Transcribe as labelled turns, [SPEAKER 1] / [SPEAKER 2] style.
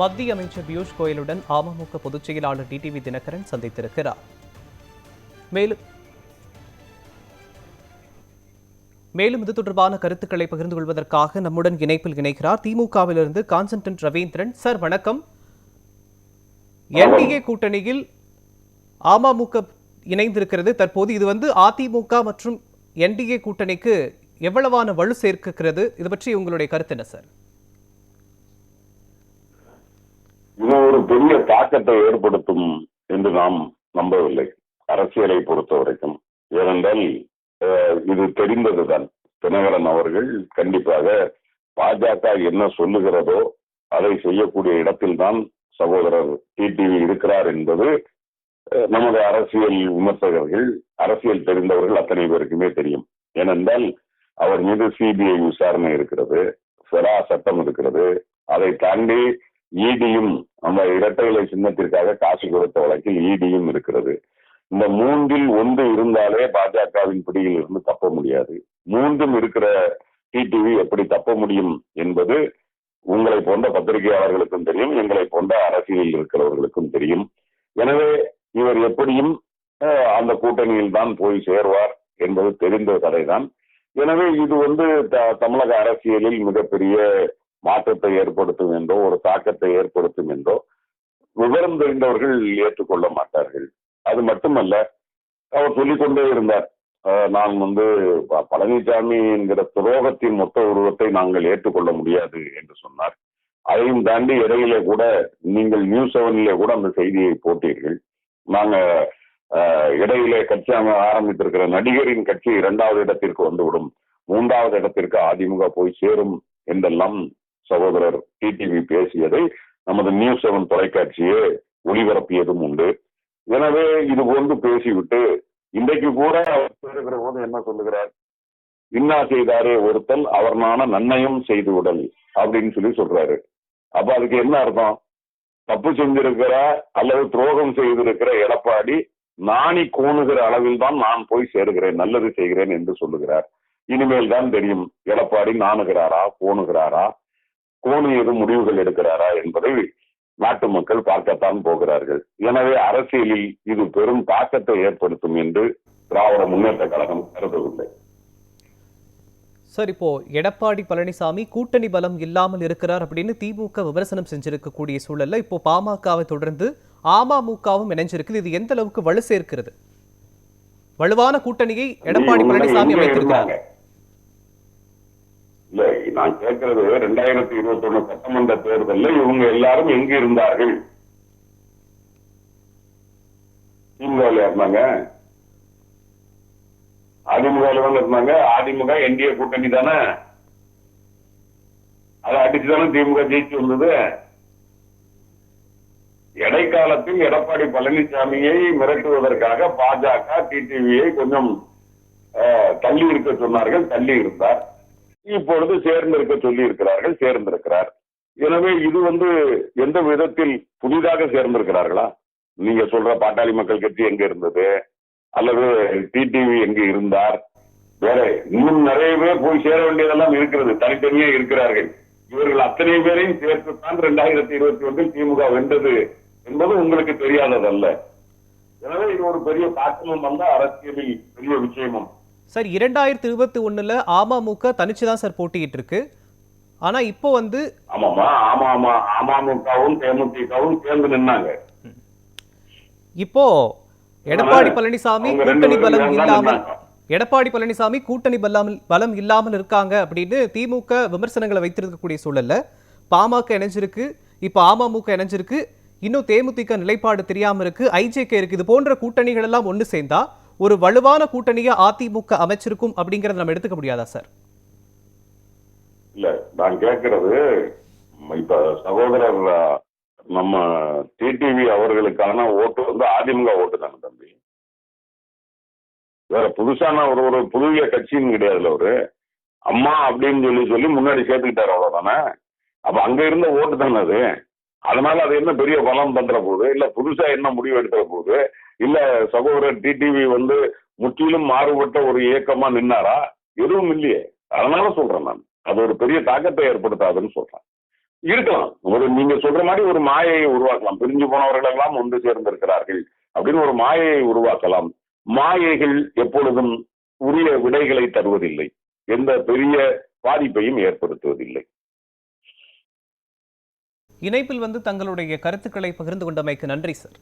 [SPEAKER 1] மத்திய அமைச்சர் பியூஷ் கோயலுடன் அமமுக பொதுச் செயலாளர் டிடிவி தினகரன் சந்தித்திருக்கிறார். மேலும் மேலும் இது தொடர்பான கருத்துக்களை பகிர்ந்து கொள்வதற்காக நம்முடன் இணைப்பில் இணைக்கிறார் திமுகவிலிருந்து கான்ஸ்டன்டன் ரவீந்திரன். சார் வணக்கம். என்டிஏ கூட்டணியில் அமமுக இணைந்திருக்கிறது. தற்போது இது வந்து அதிமுக மற்றும் என்டிஏ கூட்டணிக்கு எவ்வளவான வலு சேர்க்கிறது? இது பற்றி உங்களுடைய கருத்து என்ன சார்
[SPEAKER 2] இது ஒரு பெரிய தாக்கத்தை ஏற்படுத்தும் என்று நாம் நம்பவில்லை அரசியலை பொறுத்த வரைக்கும். ஏனென்றால் இது தெரிந்ததுதான். தினகரன் அவர்கள் கண்டிப்பாக பாஜக என்ன சொல்லுகிறதோ அதை செய்யக்கூடிய இடத்தில்தான் சகோதரர் டிடிவி இருக்கிறார் என்பது நமது அரசியல் விமர்சகர்கள் அரசியல் தெரிந்தவர்கள் அத்தனை பேருக்குமே தெரியும். ஏனென்றால் அவர் மீது சிபிஐ விசாரணை இருக்கிறது ஃபெரா சட்டம் இருக்கிறது. அதை தாண்டி இடியும் அந்த இரட்டைகளை சின்னத்திற்காக காசு கொடுத்த வழக்கில் இடியும் இருக்கிறது. இந்த மூன்றில் ஒன்று இருந்தாலே பாஜகவின் பிடியில் இருந்து தப்ப முடியாது. மூன்றும் இருக்கிற டிடிவி எப்படி தப்ப முடியும் என்பது உங்களை போன்ற பத்திரிகையாளர்களுக்கும் தெரியும் எங்களை போன்ற அரசியலில் இருக்கிறவர்களுக்கும் தெரியும். எனவே இவர் எப்படியும் அந்த கூட்டணியில் தான் போய் சேர்வார் என்பது தெரிந்த கதைதான் எனவே இது வந்து த- தமிழக அரசியலில் மிகப்பெரிய மாற்றத்தை ஏற்படுத்தும் என்றோ ஒரு தாக்கத்தை ஏற்படுத்தும் என்றோ விவரம் தெரிந்தவர்கள் ஏற்றுக்கொள்ள மாட்டார்கள். அது மட்டுமல்ல அவர் சொல்லிக்கொண்டே இருந்தார். நான் வந்து பழனிசாமி என்கிற துரோகத்தின் மொத்த உருவத்தை நாங்கள் ஏற்றுக்கொள்ள முடியாது என்று சொன்னார். அதையும் தாண்டி இடையிலே கூட நீங்கள் நியூஸ் செவனிலே கூட அந்த செய்தியை போட்டீர்கள். நாங்க இடையிலே கட்சி ஆரம்பித்திருக்கிற நடிகரின் கட்சி இரண்டாவது இடத்திற்கு வந்துவிடும். மூன்றாவது இடத்திற்கு அதிமுக போய் சேரும் என்றெல்லாம் சகோதரர் டிடிவி பேசியதை நமது நியூஸ் செவன் தொலைக்காட்சியே ஒளிபரப்பியதும் உண்டு. எனவே இது போன்று பேசிவிட்டு இன்றைக்கு கூட அவர் பேசுகிற போது என்ன சொல்லுகிறார்? இன்னா செய்தாரே ஒருத்தல் அவர் நான செய்து விடல் அப்படின்னு சொல்லி சொல்றாரு. அப்ப அதுக்கு என்ன அர்த்தம்? தப்பு செஞ்சிருக்கிற அல்லது துரோகம் செய்திருக்கிற எடப்பாடி நாணி கோணுகிற அளவில் தான் நான் போய் சேருகிறேன் நல்லது செய்கிறேன் என்று சொல்லுகிறார். இனிமேல் தான் தெரியும் எடப்பாடி நாணுகிறாரா கோணுகிறாரா? கோணு எதுவும் முடிவுகள் எடுக்கிறாரா என்பதை நாட்டு மக்கள் பார்க்கத்தான் போகிறார்கள். எனவே அரசியலில் இது பெரும் தாக்கத்தை ஏற்படுத்தும் என்று திராவிட முன்னேற்ற கழகம் கருதவில்லை.
[SPEAKER 1] சார் இப்போ எடப்பாடி பழனிசாமி கூட்டணி பலம் இல்லாமல் இருக்கிறார் அப்படின்னு திமுக விமர்சனம் செஞ்சிருக்கக்கூடிய சூழல்ல இப்போ பாமகவை தொடர்ந்து அமமுகவும் இணைஞ்சிருக்குது. இது எந்த அளவுக்கு வலு சேர்க்கிறது? வலுவான கூட்டணியை எடப்பாடி பழனிசாமி?
[SPEAKER 2] இல்ல நான் கேட்கறது ரெண்டாயிரத்தி இருபத்தி ஒண்ணு சட்டமன்ற தேர்தலில் இவங்க எல்லாரும் எங்க இருந்தார்கள்? திமுகவில் இருந்தாங்க. அதிமுகவில் வந்து இருந்தாங்க. அதிமுக என்டிஏ கூட்டணி தானே. அதை அடிச்சு தானே திமுக ஜெயிச்சு வந்தது. இடைக்காலத்தில் எடப்பாடி பழனிசாமியை மிரட்டுவதற்காக பாஜக டிடிவியை கொஞ்சம் தள்ளி இருக்க சொன்னார்கள் தள்ளி இருந்தார். இப்பொழுது சேர்ந்திருக்க சொல்லி இருக்கிறார்கள் சேர்ந்திருக்கிறார். எனவே இது வந்து எந்த விதத்தில் புதிதாக சேர்ந்திருக்கிறார்களா? நீங்க சொல்ற பாட்டாளி மக்கள் கட்சி எங்க இருந்தது? அல்லது டிடிவி எங்க இருந்தார்? வேற இன்னும் நிறைய பேர் போய் சேர வேண்டியதெல்லாம் இருக்கிறது. தனித்தனியே இருக்கிறார்கள். இவர்கள் அத்தனை பேரையும் சேர்த்துத்தான் ரெண்டாயிரத்தி இருபத்தி ஒன்றில் திமுக வென்றது என்பது உங்களுக்கு தெரியாததல்ல. எனவே இது ஒரு பெரிய தாக்கமும் வந்த அரசியலில் பெரிய விஷயமும்.
[SPEAKER 1] சார் இரண்டாயிரத்தி இருபத்தி ஒண்ணுல அமமுக தனிச்சு தான் சார் போட்டியிட்டு இருக்கு ஆனா இப்போ வந்து
[SPEAKER 2] ஆமாமா அமமுகவும் தேமுதிகவும் சேர்ந்து நின்னாங்க
[SPEAKER 1] இப்போ எடப்பாடி பழனிசாமி கூட்டணி பலம் இல்லாமல். எடப்பாடி பழனிசாமி கூட்டணி பலம் பலம் இல்லாமல் இருக்காங்க அப்படின்னு திமுக விமர்சனங்களை வைத்திருக்கக்கூடிய சூழல்ல பாமக இணைஞ்சிருக்கு இப்போ அமமுக இணைஞ்சிருக்கு இன்னும் தேமுதிக நிலைப்பாடு தெரியாம இருக்கு ஐஜேகே இருக்கு இது போன்ற கூட்டணிகள் எல்லாம் ஒண்ணு சேர்ந்தா ஒரு வலுவான கூட்டணியை அதிமுக அமைச்சிருக்கும் அப்படிங்கறத நம்ம எடுத்துக்க முடியாதா சார்?
[SPEAKER 2] இல்ல நான் கேட்கறது இப்ப சகோதரர் நம்ம டிடிவி அவர்களுக்கான ஓட்டு வந்து அதிமுக ஓட்டு தானே தம்பி? வேற புதுசான ஒரு ஒரு புதிய கட்சின்னு கிடையாதுல ஒரு அம்மா அப்படின்னு சொல்லி சொல்லி முன்னாடி சேர்த்துக்கிட்டாரு அவ்வளவுதானே? அப்ப அங்க இருந்த ஓட்டு தானே அது? அதனால அது என்ன பெரிய பலம் தந்துட போகுது இல்ல புதுசா என்ன முடிவு எடுத்துட போகுது இல்ல சகோதரர் டிடிவி வந்து முற்றிலும் மாறுபட்ட ஒரு இயக்கமா நின்னாரா? எதுவும் இல்லையே. அதனால சொல்றேன் நான். அது ஒரு பெரிய தாக்கத்தை ஏற்படுத்தாதுன்னு சொல்றேன். இருக்கலாம். ஒரு நீங்க சொல்ற மாதிரி ஒரு மாயையை உருவாக்கலாம். பிரிஞ்சு போனவர்கள் எல்லாம் ஒன்று சேர்ந்திருக்கிறார்கள் அப்படின்னு ஒரு மாயையை உருவாக்கலாம். மாயைகள் எப்பொழுதும் உரிய விடைகளை தருவதில்லை. எந்த பெரிய பாதிப்பையும் ஏற்படுத்துவதில்லை.
[SPEAKER 1] இணைப்பில் வந்து தங்களுடைய கருத்துக்களை பகிர்ந்து கொண்டமைக்கு நன்றி சார்.